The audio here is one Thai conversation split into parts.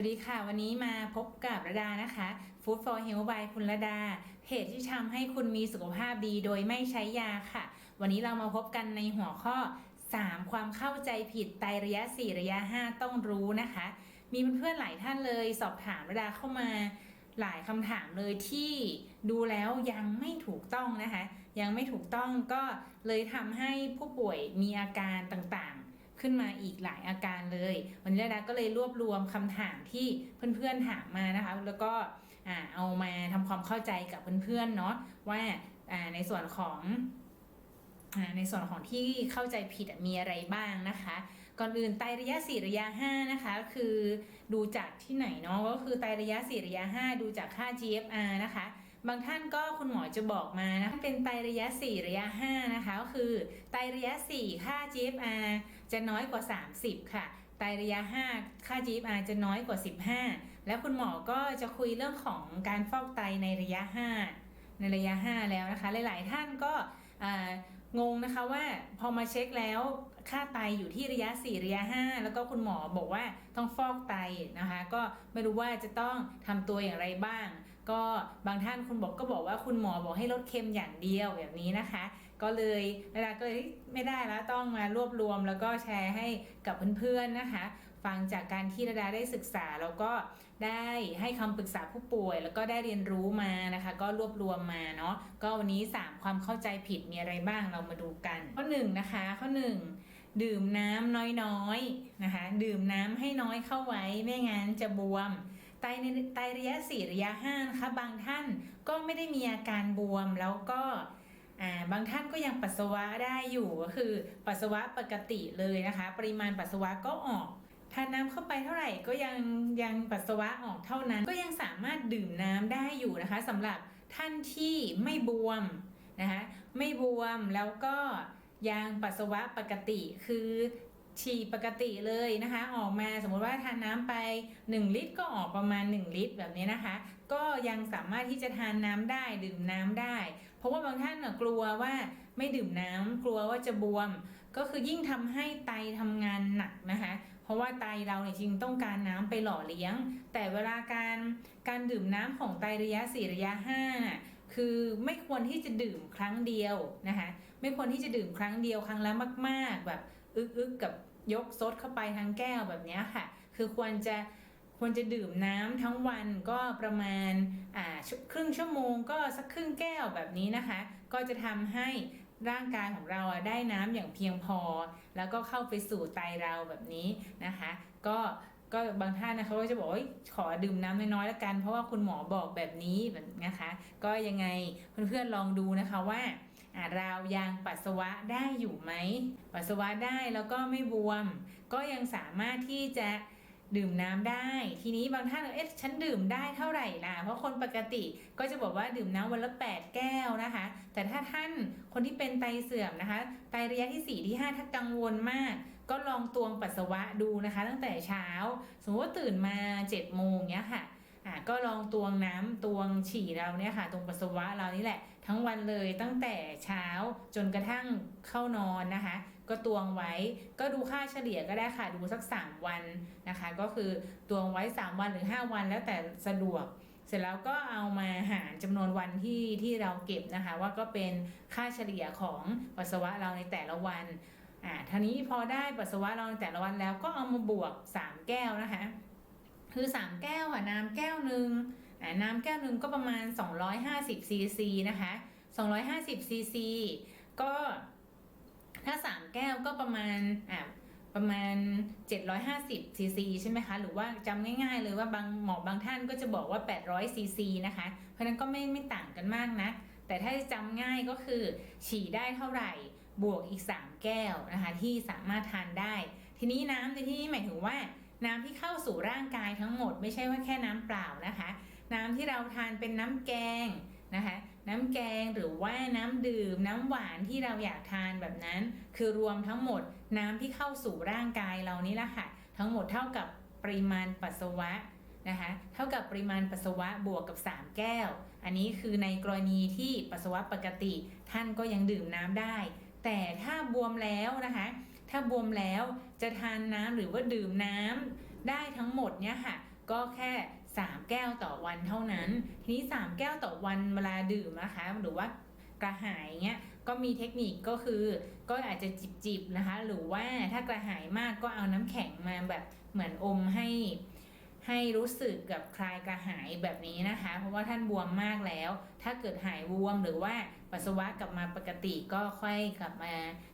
สวัสดีค่ะ วันนี้มาพบกับระดานะคะ Food for Health by คุณระดา เพจที่ทำให้คุณมีสุขภาพดีโดยไม่ใช้ยาค่ะ วันนี้เรามาพบกันในหัวข้อ 3 ความเข้าใจผิดไตระยะ 4 ระยะ 5 ต้องรู้นะคะ มีเพื่อนๆหลายท่านเลย สอบถามระดาเข้ามาหลายคำถามเลยที่ดูแล้วยังไม่ถูกต้องนะคะ ยังไม่ถูกต้องก็เลยทำให้ผู้ป่วยมีอาการต่างๆ ขึ้นมาอีกหลายอาการเลย วันนี้ระดาก็เลยรวบรวมคำถามที่เพื่อนๆถามมานะคะ แล้วก็เอามาทำความเข้าใจกับเพื่อนๆเนาะว่าในส่วนของในส่วนของที่เข้าใจผิดมีอะไรบ้างนะคะ ก่อนอื่นไตระยะ 4 ระยะ 5 นะคะ คือดูจากที่ไหนเนาะก็คือไตระยะ 4 ระยะ 5 ดูจากค่า GFR นะคะ บางท่านก็คุณหมอจะบอกมานะเป็นไตระยะ 4 ระยะ 5 นะคะก็คือไตระยะ 4 ค่า GFR จะน้อยกว่า 30 ค่ะไตระยะ 5 ค่า GFR จะน้อยกว่า 15 แล้วคุณหมอก็จะคุยเรื่องของการฟอกไตในระยะ 5 ในระยะ 5 แล้วนะคะ หลาย ๆ ท่านก็งงนะคะว่าพอมาเช็คแล้วค่าไตอยู่ที่ระยะ 4 ระยะ 5 แล้วก็คุณหมอบอกว่าต้องฟอกไตนะคะ ก็ไม่รู้ว่าจะต้องทำตัวอย่างไรบ้าง ก็บางท่านคุณบอกก็บอกว่าคุณหมอบอกให้ลดเค็มอย่างเดียวแบบนี้นะคะ ก็เลยเวลาก็เลยไม่ได้แล้วต้องมารวบรวมแล้วก็แชร์ให้กับเพื่อนๆนะคะ ฟังจากการที่ระดาได้ศึกษาแล้วก็ได้ให้คำปรึกษาผู้ป่วย แล้วก็ได้เรียนรู้มานะคะ ก็รวบรวมมาเนาะก็วันนี้ 3 ความเข้าใจผิดมีอะไรบ้างเรามาดูกัน ข้อ1นะคะข้อ 1 ดื่มน้ำน้อยๆนะคะ ดื่มน้ำให้น้อยเข้าไว้ไม่งั้นจะบวมไตในไตระยะ 4 ระยะ5นะคะบางท่านก็ไม่ได้มีอาการบวมแล้วก็ อ่าบางท่านก็ยังปัสสาวะได้อยู่ก็คือปัสสาวะปกติเลยนะคะ ปริมาณปัสสาวะก็ออกทานน้ำเข้าไปเท่าไหร่ก็ยังยังปัสสาวะออกเท่านั้น ก็ยังสามารถดื่มน้ำได้อยู่นะคะสำหรับท่านที่ไม่บวมนะคะไม่บวมแล้วก็ยังปัสสาวะปกติคือ ฉี่ปกติเลยนะคะ ออกมาสมมติว่าทานน้ำไป 1 ลิตรก็ออกประมาณ 1 ลิตรแบบนี้นะคะ ก็ยังสามารถที่จะทานน้ำได้ดื่มน้ำได้ เพราะว่าบางท่านกลัวว่าไม่ดื่มน้ำกลัวว่าจะบวม ก็คือยิ่งทำให้ไตทำงานหนักนะคะ เพราะว่าไตเราเนี่ยจริงต้องการน้ำไปหล่อเลี้ยง แต่เวลาการการดื่มน้ำของไตระยะ 4 ระยะ5น่ะคือไม่ควรที่จะดื่มครั้งเดียวนะคะ ไม่ควรที่จะดื่มครั้งเดียวครั้งละมาก ๆ แบบ อึกๆกับยกซดเข้าไปทั้งแก้วแบบนี้ค่ะ คือควรจะควรจะดื่มน้ำทั้งวันก็ประมาณอ่าครึ่งชั่วโมงก็สักครึ่งแก้วแบบนี้นะคะ ก็จะทำให้ร่างกายของเราได้น้ำอย่างเพียงพอ แล้วก็เข้าไปสู่ไตเราแบบนี้นะคะ ก็ก็บางท่านนะเขาก็จะบอกว่าเอ้ยขอดื่มน้ำน้อยๆแล้วกัน เพราะว่าคุณหมอบอกแบบนี้แบบนะคะ ก็ยังไงเพื่อนๆลองดูนะคะว่า อ่าเรายังปัสสาวะได้อยู่ไหม ปัสสาวะได้แล้วก็ไม่บวม ก็ยังสามารถที่จะดื่มน้ำได้ ทีนี้บางท่านเอ๊ะฉันดื่มได้เท่าไหร่ล่ะ เพราะคนปกติก็จะบอกว่าดื่มน้ำวันละ 8 แก้วนะคะ แต่ถ้าท่านคนที่เป็นไตเสื่อมนะคะ ไตระยะที่ 4 ที่ 5 ถ้ากังวลมาก ก็ลองตวงปัสสาวะดูนะคะ ตั้งแต่เช้า สมมติว่าตื่นมา7โมงเนี้ยค่ะอะ ก็ลองตวงน้ำตวงฉี่เราเนี่ยค่ะ ตรงปัสสาวะเรานี่แหละ ทั้งวันเลยตั้งแต่เช้าจนกระทั่งเข้านอนนะคะ ก็ตวงไว้ก็ดูค่าเฉลี่ยก็ได้ค่ะดูสัก 3 วันนะคะ ก็คือตวงไว้ 3 วันหรือ 5 วันแล้วแต่สะดวก เสร็จแล้วก็เอามาหารจำนวนวันที่ที่เราเก็บนะคะ ว่าก็เป็นค่าเฉลี่ยของปัสสาวะเราในแต่ละวันอ่าทีนี้พอได้ปัสสาวะเราในแต่ละวันแล้วก็เอามาบวก 3 แก้วนะคะ คือ 3 แก้วอะน้ำแก้วหนึ่ง น้ำแก้วหนึ่งก็ประมาณ 250ซีซีนะคะ250ซีซีก็ถ้า 3 แก้วก็ประมาณอ่าประมาณ 750ซีซีใช่ไหมคะ หรือว่าจำง่ายๆเลยว่าบางหมอบางท่านก็จะบอกว่า800ซีซีนะคะ เพราะนั้นก็ไม่ไม่ต่างกันมากนะ แต่ถ้าจำง่ายก็คือ ฉี่ได้เท่าไหร่ บวกอีก 3 แก้วนะคะ ที่สามารถทานได้ ทีนี้น้ำในที่นี้หมายถึงว่า น้ำที่เข้าสู่ร่างกายทั้งหมด ไม่ใช่ว่าแค่น้ำเปล่านะคะ น้ำที่เราทานเป็นน้ำแกงนะคะน้ำแกงหรือว่าน้ำดื่ม น้ำหวานที่เราอยากทานแบบนั้น คือรวมทั้งหมดน้ำที่เข้าสู่ร่างกายเรานี่แหละค่ะ ทั้งหมดเท่ากับปริมาณปัสสาวะนะคะเท่ากับปริมาณปัสสาวะบวกกับ 3 แก้ว อันนี้คือในกรณีที่ปัสสาวะปกติ ท่านก็ยังดื่มน้ำได้ แต่ถ้าบวมแล้วนะคะถ้าบวมแล้วจะทานน้ำหรือว่าดื่มน้ำได้ทั้งหมดเนี่ยค่ะก็แค่ 3 แก้วต่อวันเท่านั้น ทีนี้ 3 แก้วต่อวันเวลาดื่มนะคะ หรือว่ากระหายเงี้ยก็มีเทคนิคก็คือก็อาจจะจิบๆนะคะ หรือว่าถ้ากระหายมากก็เอาน้ำแข็งมาแบบเหมือนอมให้ให้รู้สึกกับคลายกระหายแบบนี้นะคะ เพราะว่าท่านบวมมากแล้ว ถ้าเกิดหายบวมหรือว่าปัสสาวะกลับมาปกติก็ค่อยกลับมา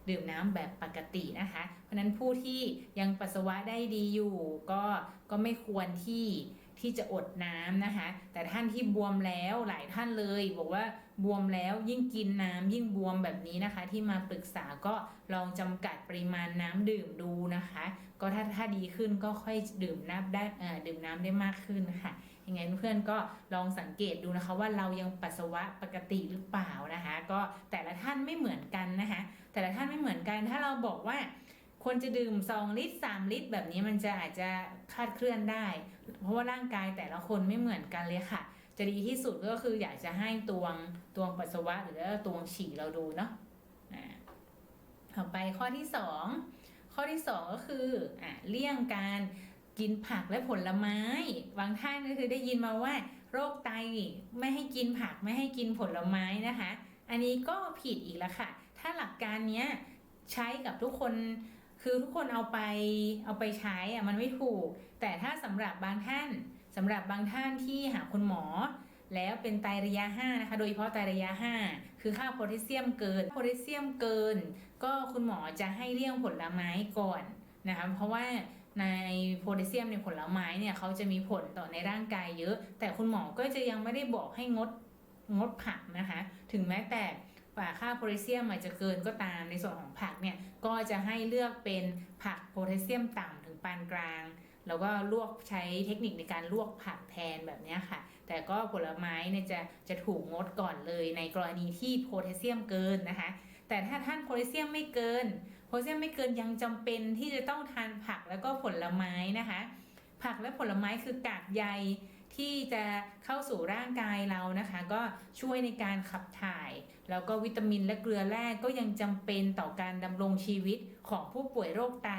ดื่มน้ำแบบปกตินะคะ เพราะฉะนั้นผู้ที่ยังปัสสาวะได้ดีอยู่ ก็ก็ไม่ควรที่ ที่จะอดน้ำนะคะ แต่ท่านที่บวมแล้วหลายท่านเลย บอกว่าบวมแล้วยิ่งกินน้ำยิ่งบวมแบบนี้นะคะ ที่มาปรึกษาก็ลองจำกัดปริมาณน้ำดื่มดูนะคะ ก็ถ้าถ้าดีขึ้นก็ค่อยดื่มน้ำได้ดื่มน้ำได้มากขึ้นค่ะยังไงเพื่อนก็ลองสังเกตดูนะคะ ว่าเรายังปัสสาวะปกติหรือเปล่านะคะ ก็แต่ละท่านไม่เหมือนกันนะคะ แต่ละท่านไม่เหมือนกันถ้าเราบอกว่า ควรจะดื่ม 2 ลิตร 3 ลิตร แบบนี้มันจะอาจจะคาดเคลื่อนได้ เพราะว่าร่างกายแต่ละคนไม่เหมือนกันเลยค่ะ จะดีที่สุดก็คืออยากจะให้ตวงตวงปัสสาวะหรือว่าตวงฉี่เราดูเนาะอ่าต่อไปข้อที่ 2 ข้อที่ 2 ก็คืออะเลี่ยงการกินผักและผลไม้ บางท่านก็คือได้ยินมาว่า โรคไตไม่ให้กินผักไม่ให้กินผลไม้นะคะ อันนี้ก็ผิดอีกแล้วค่ะ ถ้าหลักการเนี้ยใช้กับทุกคน คือทุกคนเอาไปเอาไปใช้อะมันไม่ถูก แต่ถ้าสำหรับบางท่านสำหรับบางท่านที่หาคุณหมอ แล้วเป็นไตระยะ 5 นะคะ โดยเฉพาะไตระยะ 5 คือค่าโพแทสเซียมเกินโพแทสเซียมเกิน ก็คุณหมอจะให้เลี่ยงผลไม้ก่อนนะคะเพราะว่าในโพแทสเซียมในผลไม้เนี่ยเขาจะมีผลต่อในร่างกายเยอะ แต่คุณหมอก็จะยังไม่ได้บอกให้งดงดผักนะคะ ถึงแม้แต่ ค่าโพแทสเซียมอาจจะเกินก็ตามในส่วนของผักเนี่ยก็จะให้เลือกเป็นผักโพแทสเซียมต่ำถึงปานกลางแล้วก็ลวกใช้เทคนิคในการลวกผักแทนแบบนี้ค่ะ แต่ก็ผลไม้เนี่ยจะจะถูกงดก่อนเลยในกรณีที่โพแทสเซียมเกินนะคะ แต่ถ้าท่านโพแทสเซียมไม่เกิน โพแทสเซียมไม่เกินยังจำเป็นที่จะต้องทานผักแล้วก็ผลไม้นะคะ ผักและผลไม้คือกากใย ที่จะเข้าสู่ร่างกายเรานะคะ ก็ช่วยในการขับถ่าย แล้วก็วิตามินและเกลือแร่ก็ยังจำเป็นต่อการดำรงชีวิตของผู้ป่วยโรคไต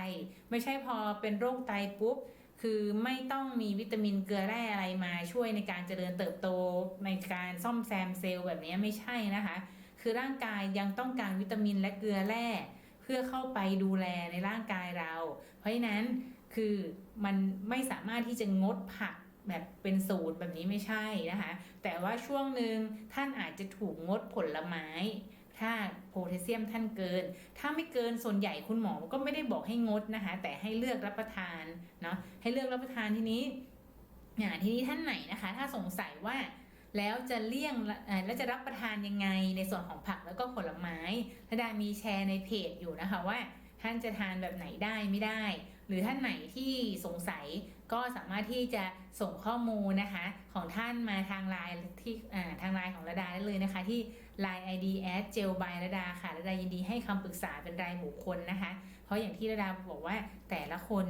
ไม่ใช่พอเป็นโรคไตปุ๊บคือไม่ต้องมีวิตามินเกลือแร่อะไรมาช่วยในการเจริญเติบโตในการซ่อมแซมเซลล์แบบนี้ไม่ใช่นะคะ คือร่างกายยังต้องการวิตามินและเกลือแร่เพื่อเข้าไปดูแลในร่างกายเรา เพราะฉะนั้นคือมันไม่สามารถที่จะงดผัก แบบเป็นสูตรแบบนี้ไม่ใช่นะคะ แต่ว่าช่วงหนึ่งท่านอาจจะถูกงดผลไม้ ถ้าโพแทสเซียมท่านเกิน ถ้าไม่เกินส่วนใหญ่คุณหมอก็ไม่ได้บอกให้งดนะคะ แต่ให้เลือกรับประทานเนาะให้เลือกรับประทานทีนี้อ่าทีนี้ท่านไหนนะคะ ถ้าสงสัยว่าแล้วจะเลี่ยงแล้วจะรับประทานยังไงในส่วนของผักแล้วก็ผลไม้ระดามีแชร์ในเพจอยู่นะคะว่าท่านจะทานแบบไหนได้ไม่ได้ หรือท่านไหนที่สงสัย ก็สามารถที่จะส่งข้อมูลนะคะของท่านมาทางไลน์ที่ทางไลน์ของระดาได้เลยนะคะ ที่ Line ID at g e l by ระดาค่ะระดายินดีให้คำปรึกษาเป็นรายบุคคลนะคะ เพราะอย่างที่ระดาบอกว่าแต่ละคน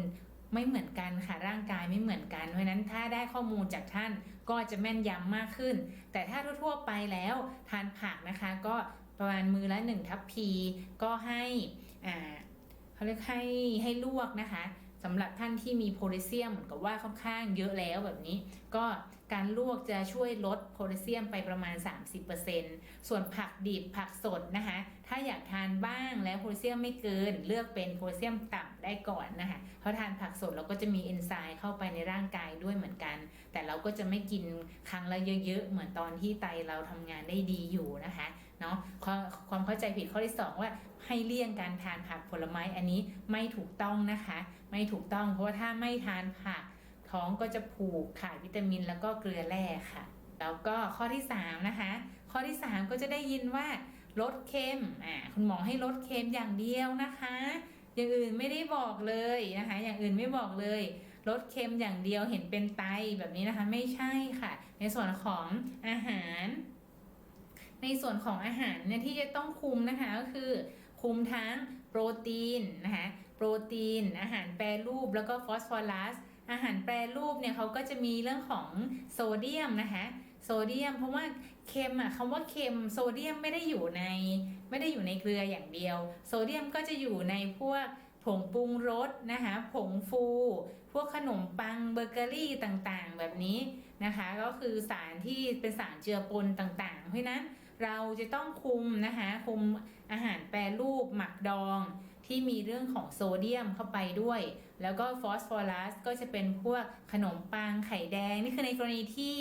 ไม่เหมือนกันค่ะร่างกายไม่เหมือนกัน เพราะนั้นถ้าได้ข้อมูลจากท่านก็จะแม่นยำมากขึ้น แต่ถ้าทั่วๆไปแล้วทานผักนะคะ ก็ประมาณมือละหนึ่งทัพพีก็ให้อ่าเขาเรียกให้ให้ลวกนะคะ สำหรับท่านที่มีโพแทสเซียมเหมือนกับว่าค่อนข้างเยอะแล้วแบบนี้ ก็ การลวกจะช่วยลดโพแทสเซียมไปประมาณ 30%ส่วนผักดิบผักสดนะคะ ถ้าอยากทานบ้างแล้วโพแทสเซียมไม่เกิน เลือกเป็นโพแทสเซียมต่ำได้ก่อนนะคะเพราะทานผักสดเราก็จะมีเอนไซม์เข้าไปในร่างกายด้วยเหมือนกัน แต่เราก็จะไม่กินครั้งละเยอะๆ เหมือนตอนที่ไตเราทำงานได้ดีอยู่นะคะเนาะความความเข้าใจผิดข้อที่ 2 ว่าให้เลี่ยงการทานผักผลไม้อันนี้ไม่ถูกต้องนะคะ ไม่ถูกต้องเพราะว่าถ้าไม่ทานผัก ท้องก็จะผูกขาดวิตามินแล้วก็เกลือแร่ค่ะ แล้วก็ข้อที่ 3 นะคะ ข้อที่ 3 ก็จะได้ยินว่าลดเค็มอ่าคุณหมอให้ลดเค็มอย่างเดียวนะคะ อย่างอื่นไม่ได้บอกเลยนะคะ อย่างอื่นไม่บอกเลยลดเค็มอย่างเดียวเห็นเป็นไตแบบนี้นะคะ ไม่ใช่ค่ะ ในส่วนของอาหาร ในส่วนของอาหารเนี่ยที่จะต้องคุมนะคะก็คือคุมทั้งโปรตีนนะคะโปรตีน อาหารแปรรูปแล้วก็ฟอสฟอรัส อาหารแปรรูปเนี่ยเขาก็จะมีเรื่องของโซเดียมนะคะโซเดียม เพราะว่าเค็มอะคำว่าเค็มโซเดียมไม่ได้อยู่ในไม่ได้อยู่ในเกลืออย่างเดียว โซเดียมก็จะอยู่ในพวกผงปรุงรสนะคะผงฟู พวกขนมปังเบเกอรี่ต่างๆ แบบนี้นะคะ ก็คือสารที่เป็นสารเจือปนต่างๆ เพราะฉะนั้นเราจะต้องคุมนะคะคุมอาหารแปรรูปหมักดองที่มีเรื่องของโซเดียมเข้าไปด้วย แล้วก็ฟอสฟอรัสก็จะเป็นพวกขนมปังไข่แดง นี่คือในกรณีที่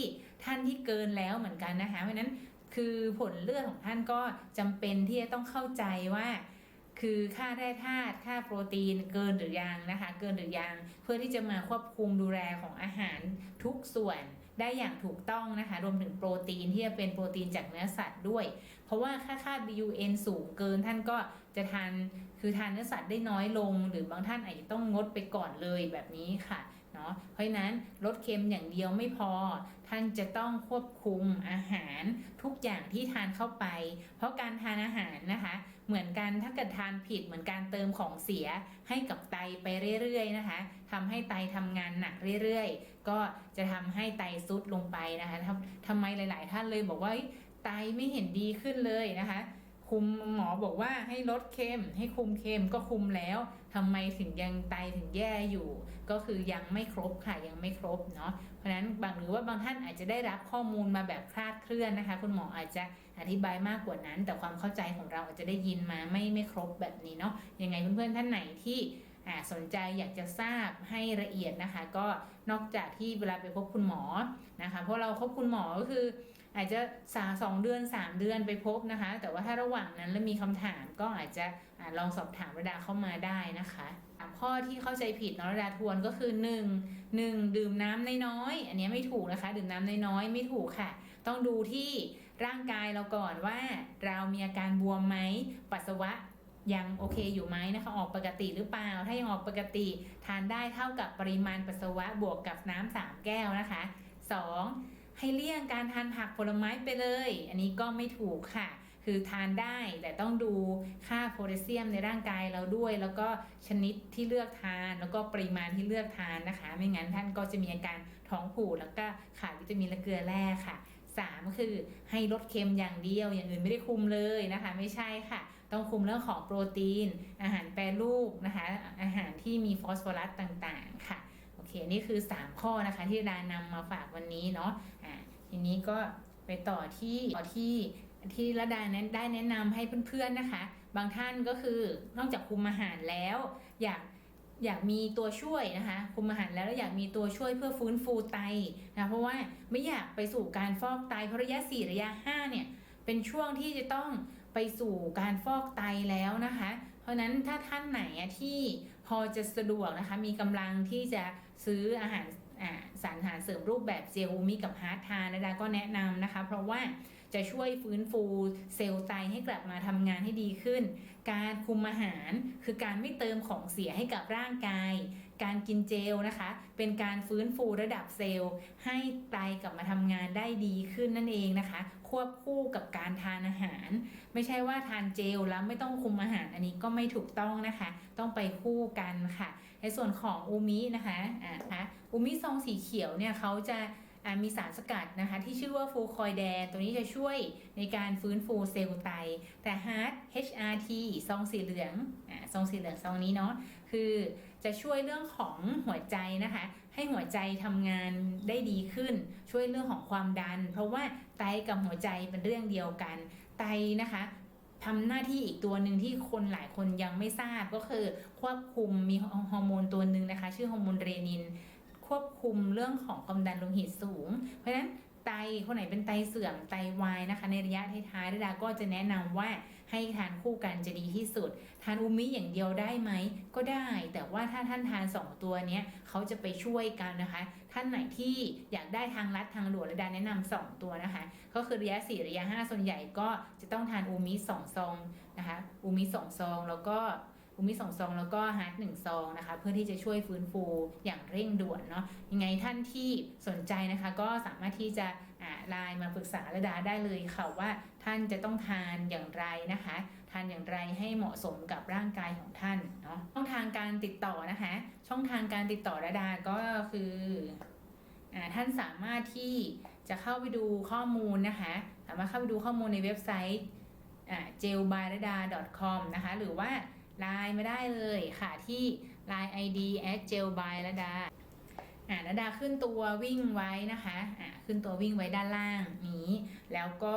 ท่านที่เกินแล้วเหมือนกันนะคะเพราะนั้นคือผลเลือดของท่านก็จำเป็นที่จะต้องเข้าใจว่า คือค่าแร่ธาตุค่าโปรตีนเกินหรือยังนะคะ เกินหรือยังเพื่อที่จะมาควบคุมดูแลของอาหารทุกส่วน ได้อย่างถูกต้องนะคะ รวมถึงโปรตีนที่จะเป็นโปรตีนจากเนื้อสัตว์ด้วย เพราะว่าค่าค่า BUN สูงเกินท่านก็จะทานคือทานเนื้อสัตว์ได้น้อยลง หรือบางท่านอาจจะต้องงดไปก่อนเลยแบบนี้ค่ะ นาะเพราะนั้นลดเค็มอย่างเดียวไม่พอ ท่านจะต้องควบคุมอาหารทุกอย่างที่ทานเข้าไป เพราะการทานอาหารนะคะ เหมือนกันถ้าเกิดทานผิดเหมือนการเติมของเสียให้กับไตไปเรื่อยๆนะคะทำให้ไตทำงานหนักเรื่อยๆ ก็จะทำให้ไตซุดลงไปนะคะทำทำไมหลาย ๆ ท่านเลยบอกว่าไตไม่เห็นดีขึ้นเลยนะคะ คุมหมอบอกว่าให้ลดเค็มให้คุมเค็มก็คุมแล้วทำไมถึงยังไตถึงแย่อยู่ ก็คือยังไม่ครบค่ะยังไม่ครบเนาะเพราะฉะนั้นบางหรือว่าบางท่านอาจจะได้รับข้อมูลมาแบบคลาดเคลื่อนนะคะ คุณหมออาจจะอธิบายมากกว่านั้น แต่ความเข้าใจของเราอาจจะได้ยินมาไม่ไม่ครบแบบนี้เนาะยังไงเพื่อนๆท่านไหนที่สนใจอยากจะทราบให้ละเอียดนะคะ ก็นอกจากที่เวลาไปพบคุณหมอนะคะเพราะเราพบคุณหมอก็คือ อาจจะสาสองเดือน 3 เดือนไปพบนะคะ แต่ว่าถ้าระหว่างนั้นแล้วมีคำถามก็อาจจะอาลองสอบถามระดาเข้ามาได้นะคะข้อที่เข้าใจผิดเนาะระดาทวนก็คือ 1 1 ดื่มน้ำน้อยๆอันนี้ไม่ถูกนะคะ ดื่มน้ำน้อยๆไม่ถูกค่ะ ต้องดูที่ร่างกายเราก่อนว่าเรามีอาการบวมไหมปัสสาวะยังโอเคอยู่ไหมนะคะออกปกติหรือเปล่า ถ้ายังออกปกติทานได้เท่ากับปริมาณปัสสาวะบวกกับน้ำสามแก้วนะคะ 2. ให้เลี่ยงการทานผักผลไม้ไปเลย อันนี้ก็ไม่ถูกค่ะ คือทานได้แต่ต้องดูค่าโพแทสเซียมในร่างกายเราด้วย แล้วก็ชนิดที่เลือกทานแล้วก็ปริมาณที่เลือกทานนะคะ ไม่งั้นท่านก็จะมีอาการท้องผูกแล้วก็ขาดวิตามินและเกลือแร่ค่ะ3คือให้ลดเค็มอย่างเดียว อย่างอื่นไม่ได้คุมเลยนะคะ ไม่ใช่ค่ะ ต้องคุมเรื่องของโปรตีน อาหารแปรรูปนะคะ อาหารที่มีฟอสฟอรัสต่างๆค่ะ เคนี่คือ 3 ข้อนะคะ ที่ดานำมาฝากวันนี้เนาะอ่าทีนี้ก็ไปต่อที่ต่อที่ที่ระดานั้นได้แนะนำให้เพื่อนๆนะคะ บางท่านก็คือนอกจากคุมอาหารแล้ว อยากอยากมีตัวช่วยนะคะ คุมอาหารแล้วแล้วอยากมีตัวช่วยเพื่อฟื้นฟูไตนะเพราะว่าไม่อยากไปสู่การฟอกไตเพราะระยะ 4 ระยะ 5 เนี่ย เป็นช่วงที่จะต้องไปสู่การฟอกไตแล้วนะคะ ราะนั้นถ้าท่านไหนที่พอจะสะดวกนะคะมีกำลังที่จะซื้ออาหารสารอาหารเสริมรูปแบบเจลมิกับฮาร์ดทานนะดาก็แนะนำนะคะ เพราะว่าจะช่วยฟื้นฟูเซลล์ไตให้กลับมาทำงานให้ดีขึ้น การคุมอาหารคือการไม่เติมของเสียให้กับร่างกาย การกินเจลนะคะ เป็นการฟื้นฟูระดับเซลล์ ให้ไตกลับมาทำงานได้ดีขึ้นนั่นเองนะคะ ควบคู่กับการทานอาหาร ไม่ใช่ว่าทานเจลแล้วไม่ต้องคุมอาหารอันนี้ก็ไม่ถูกต้องนะคะ ต้องไปคู่กันค่ะ ในส่วนของอูมินะคะอะคะอูมิซองสีเขียวเนี่ยเขาจะมีสารสกัดนะคะที่ชื่อว่าฟูคอยแดนตัวนี้จะช่วยในการฟื้นฟูเซลล์ไต แต่ฮาร์ด HRT ซองสีเหลืองอ่าซองสีเหลืองซองนี้เนาะคือ จะช่วยเรื่องของหัวใจนะคะ ให้หัวใจทำงานได้ดีขึ้น ช่วยเรื่องของความดัน เพราะว่าไตกับหัวใจเป็นเรื่องเดียวกัน ไตนะคะทำหน้าที่อีกตัวหนึ่งที่คนหลายคนยังไม่ทราบก็คือควบคุมมีฮอร์โมนตัวหนึ่งนะคะ ชื่อฮอร์โมนเรนิน ควบคุมเรื่องของความดันโลหิตสูง เพราะฉะนั้นไตคนไหนเป็นไตเสื่อมไตวายนะคะ ในระยะท้ายๆดาก็จะแนะนำว่า ให้ทานคู่กันจะดีที่สุด ทานอูมิอย่างเดียวได้ไหมก็ได้ แต่ว่าถ้าท่านทาน 2 ตัวเนี้ยเขาจะไปช่วยกันนะคะ ท่านไหนที่อยากได้ทางลัดทางหลวงระดาแนะนำ2ตัวนะคะ ก็คือระยะ 4 ระยะ 5 ส่วนใหญ่ก็จะต้องทานอูมิ2ซองนะคะอูมิ2ซองแล้วก็ อูมิสองซองแล้วก็ฮาร์ดหนึ่งซองนะคะ เพื่อที่จะช่วยฟื้นฟูอย่างเร่งด่วนเนาะยังไงท่านที่สนใจนะคะ ก็สามารถที่จะไลน์มาปรึกษาระดาได้เลยค่ะว่าท่านจะต้องทานอย่างไรนะคะ ทานอย่างไรให้เหมาะสมกับร่างกายของท่านเนาะช่องทางการติดต่อนะคะ ช่องทางการติดต่อระดาก็คือท่านสามารถที่จะเข้าไปดูข้อมูลนะคะ สามารถเข้าไปดูข้อมูลในเว็บไซต์ jailbyrada.com นะคะ หรือว่า ไลน์มาได้เลยค่ะที่ line ID at jailbyrada อ่านาดาขึ้นตัววิ่งไว้นะคะอ่าขึ้นตัววิ่งไว้ด้านล่างนี้ แล้วก็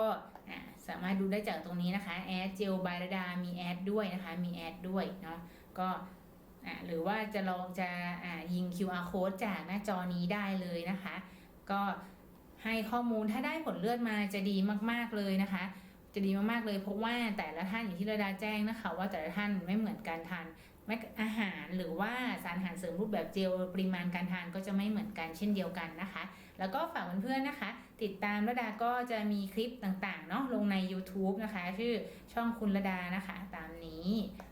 อ่าสามารถดูได้จากตรงนี้นะคะแอดเจลบายระดา มีแอดด้วยนะคะ มีแอดด้วยเนาะก็อ่าหรือว่าจะลองจะอ่ายิง QR code จากหน้าจอนี้ได้เลยนะคะ ก็ให้ข้อมูลถ้าได้ผลเลือดมาจะดีมาก ๆ เลยนะคะ จะดีมากๆเลยเพราะว่าแต่ละท่านอย่างที่ระดาแจ้งนะคะ ว่าแต่ละท่านไม่เหมือนการทาน แม้อาหารหรือว่าสารอาหารเสริมรูปแบบเจลปริมาณการทานก็จะไม่เหมือนกันเช่นเดียวกันนะคะ แล้วก็ฝากเพื่อนๆนะคะ ติดตามระดาก็จะมีคลิปต่างๆเนาะลงใน YouTube นะคะ ชื่อช่องคุณระดานะคะ ตามนี้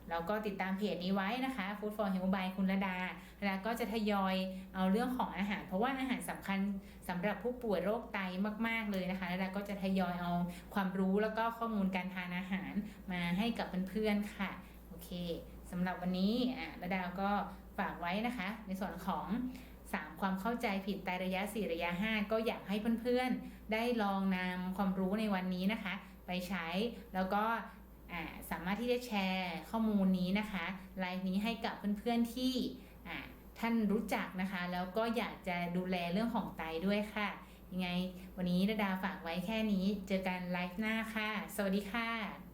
แล้วก็ติดตามเพจนี้ไว้นะคะ Food for Health by คุณระดาระดาก็จะทยอยเอาเรื่องของอาหาร เพราะว่าอาหารสำคัญสำหรับผู้ป่วยโรคไตมาก ๆเลยนะคะระดาก็จะทยอยเอาความรู้แล้วก็ข้อมูลการทานอาหารมาให้กับเพื่อนๆค่ะโอเค สำหรับวันนี้อะระดาวก็ฝากไว้นะคะ ในส่วนของ 3 ความเข้าใจผิดไตระยะ 4 ระยะ 5 ก็อยากให้เพื่อนๆ ได้ลองนำความรู้ในวันนี้นะคะ ไปใช้แล้วก็สามารถที่จะแชร์ข้อมูลนี้นะคะไลฟ์นี้ให้กับเพื่อนๆที่ท่านรู้จักนะคะ แล้วก็อยากจะดูแลเรื่องของไตด้วยค่ะ ยังไง วันนี้ระดาฝากไว้แค่นี้ เจอกันไลฟ์หน้าค่ะ สวัสดีค่ะ